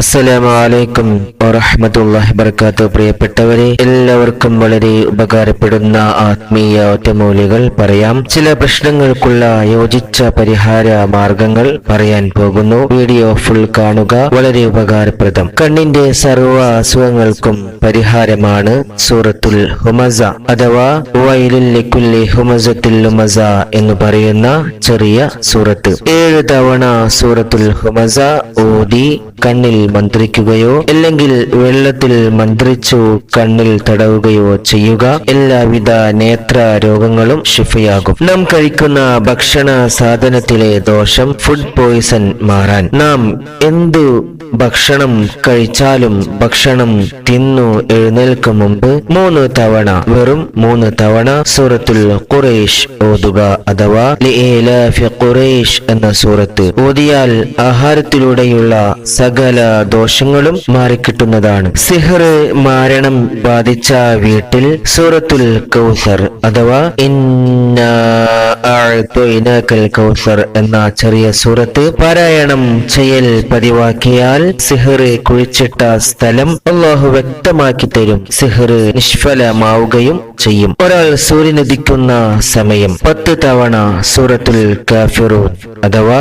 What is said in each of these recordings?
അസ്സലാമലൈക്കും വറഹമത്തല്ലാഹി വർക്കാത്തു പ്രിയപ്പെട്ടവരെ എല്ലാവർക്കും വളരെ ഉപകാരപ്പെടുന്ന ആത്മീയ ഒറ്റമൂലികൾ പറയാം. ചില പ്രശ്നങ്ങൾക്കുള്ള യോജിച്ച പരിഹാര മാർഗങ്ങൾ പറയാൻ പോകുന്നു. വീഡിയോ ഫുൾ കാണുക വളരെ ഉപകാരപ്രദം. കണ്ണിന്റെ സർവ അസുഖങ്ങൾക്കും പരിഹാരമാണ് സൂറത്തുൽ ഹുമസ അഥവാ വൈലുല്ലിക്കുല്ലി ഹുമസത്തുൽ ഹുമസ എന്ന് പറയുന്ന ചെറിയ സൂറത്ത്. ഏഴ് തവണ സൂറത്തുൽ ഹുമസ ഓതി കണ്ണിൽ മന്ത്രിക്കുകയോ അല്ലെങ്കിൽ വെള്ളത്തിൽ മന്ത്രിച്ചു കണ്ണിൽ തടവുകയോ ചെയ്യുക. എല്ലാവിധ നേത്ര രോഗങ്ങളും ശിഫയാകും. നാം കഴിക്കുന്ന ഭക്ഷണ സാധനത്തിലെ ദോഷം ഫുഡ് പോയിസൺ മാറാൻ. നാം എന്തു ഭക്ഷണം കഴിച്ചാലും ഭക്ഷണം തിന്നു എഴുന്നേൽക്കും മുമ്പ് മൂന്ന് തവണ വെറും മൂന്ന് തവണ സൂറത്തുൽ ഖുറൈഷ് ഓതുക അഥവാ ഖുറേഷ് എന്ന സൂറത്ത് ഓതിയാൽ ആഹാരത്തിലൂടെയുള്ള സകല ദോഷങ്ങളും മാറിക്കിട്ടുന്നതാണ്. സിഹർ മാരണം ബാധിച്ച വീട്ടിൽ സൂറത്തുൽ കൗസർ അഥവാ ഇന്നാ കൗസർ എന്ന ചെറിയ സൂറത്ത് പാരായണം ചെയ്യൽ പതിവാക്കിയാൽ സിഹർ കുഴിച്ചിട്ട സ്ഥലം അള്ളാഹു വ്യക്തമാക്കി തരും. സിഹറ് നിഷ്ഫലമാവുകയും ചെയ്യും. ഒരാൾ സൂര്യനുദിക്കുന്ന സമയം പത്ത് തവണ സൂറത്തുൽ കാഫിറൂൻ. അഥവാ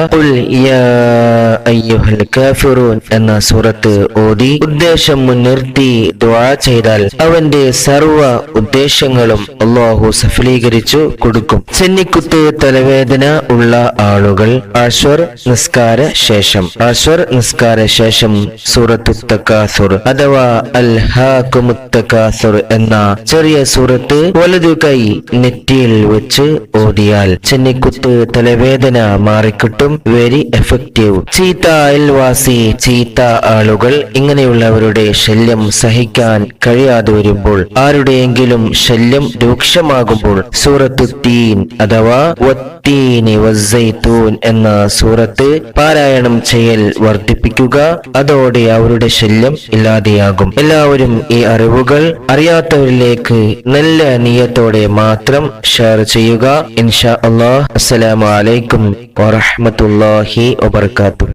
കാഫിറൂൻ എന്ന സൂറത്ത് ഓതി ഉദ്ദേശം മുൻനിർത്തി ദുആ ചെയ്താൽ അവന്റെ സർവ ഉദ്ദേശങ്ങളും അള്ളാഹു സഫലീകരിച്ചു കൊടുക്കും. ചെന്നിക്കുത്ത് തലവേദന ഉള്ള ആളുകൾ ആശ്വർ നിസ്കാര ശേഷം. ആശ്വർ നിസ്കാര ശേഷം സൂറത്തു തക്കാസുർ അഥവാ അൽ ഹാക്കുമുത്തക്കാസുർ എന്ന ചെറിയ സൂറത്ത് വലതു കൈ നെറ്റിയിൽ വെച്ച് ഓതിയാൽ ചെന്നിക്കുത്ത് തലവേദന മാറിക്കിട്ടും വെരി എഫക്റ്റീവ് ചീത്ത അയൽവാസി ചീത്ത ആളുകൾ ഇങ്ങനെയുള്ളവരുടെ ശല്യം സഹിക്കാൻ കഴിയാതെ വരുമ്പോൾ ആരുടെയെങ്കിലും ശല്യം രൂക്ഷമാകുമ്പോൾ സൂറത്തു തീൻ അഥവാ വത്തീനി വസ്സൈത്തൂൻ എന്ന സൂറത്ത് പാരായണം ചെയ്യൽ വർദ്ധിപ്പിക്കുക. അതോടെ അവരുടെ ശല്യം ഇല്ലാതെയാകും. എല്ലാവരും ഈ അറിവുകൾ അറിയാത്തവരിലേക്ക് നല്ല നിയത്തോടെ മാത്രം ഷെയർ ചെയ്യുക. ഇൻഷാ അള്ളാഹ് അസ്സലാമലൈക്കും വറഹ്മത്തുള്ളാഹി വബർക്കാത്തു